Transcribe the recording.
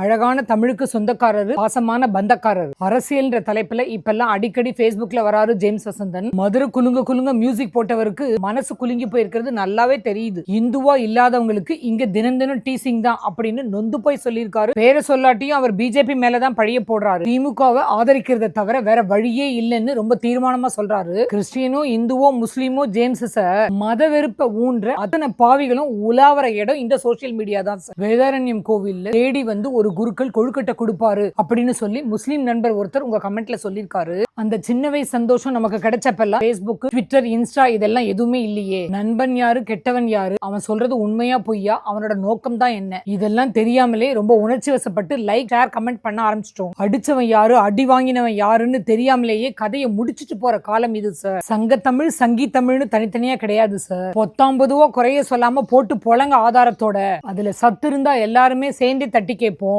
அழகான தமிழுக்கு சொந்தக்காரரு பாசமான பந்தக்காரர். அரசியல்ன்ற தலைப்புல இப்பெல்லாம் அடிக்கடி பேஸ்புக்ல வராரு ஜேம்ஸ் வசந்தன். மதுரை குலுங்க குலுங்க மியூசிக் போட்டவருக்கு மனசு குலுங்கி போயிருக்கிறது நல்லாவே தெரியுது. இந்துவா இல்லாதவங்களுக்கு இங்க தினம் தினம் டீசிங் தான் அப்படின்னு நொந்து போய் சொல்லியிருக்காரு. பேரை சொல்லாட்டியும் அவர் பிஜேபி மேலதான் பழிய போடுறாரு. திமுகவை ஆதரிக்கிறத தவிர வேற வழியே இல்லைன்னு ரொம்ப தீர்மானமா சொல்றாரு. கிறிஸ்டியனோ இந்துவோ முஸ்லீமோ ஜேம்ஸ் மத வெறுப்ப ஊன்ற அத்தனை பாவிகளும் உலாவர இடம் இந்த சோசியல் மீடியா தான் சார் வேதாரண்யம் கோவில்ல தேடி வந்து ஒரு குருக்கள் கொழுக்கட்டை கொடுப்பாரு அப்படின்னு சொல்லி முஸ்லீம் நண்பர் ஒருத்தர் உங்க கமெண்ட்ல சொல்லியிருக்காரு. அந்த சின்ன வயசு சந்தோஷம் நமக்கு கிடைச்சப்பெல்லாம் பேஸ்புக் ட்விட்டர் இன்ஸ்டா இதெல்லாம் எதுவுமே இல்லையே. நண்பன் யாரு கெட்டவன் யாரு? அவன் சொல்றது உண்மையா பொய்யா? அவனோட நோக்கம் தான் என்ன? இதெல்லாம் தெரியாமலே ரொம்ப உணர்ச்சி வசப்பட்டு லைக் ஷேர் கமெண்ட் பண்ண ஆரம்பிச்சிட்டோம். அடிச்சவன் யாரு அடி வாங்கினவன் யாருன்னு தெரியாமலேயே கதையை முடிச்சிட்டு போற காலம் இது சார் சங்கத்தமிழ் சங்கி தமிழ்னு தனித்தனியா கிடையாது சார் பொத்தாம்பதுவா குறைய சொல்லாம போட்டு பொழங்க ஆதாரத்தோட. அதுல சத்து இருந்தா எல்லாருமே சேர்ந்து தட்டி கேட்போம்.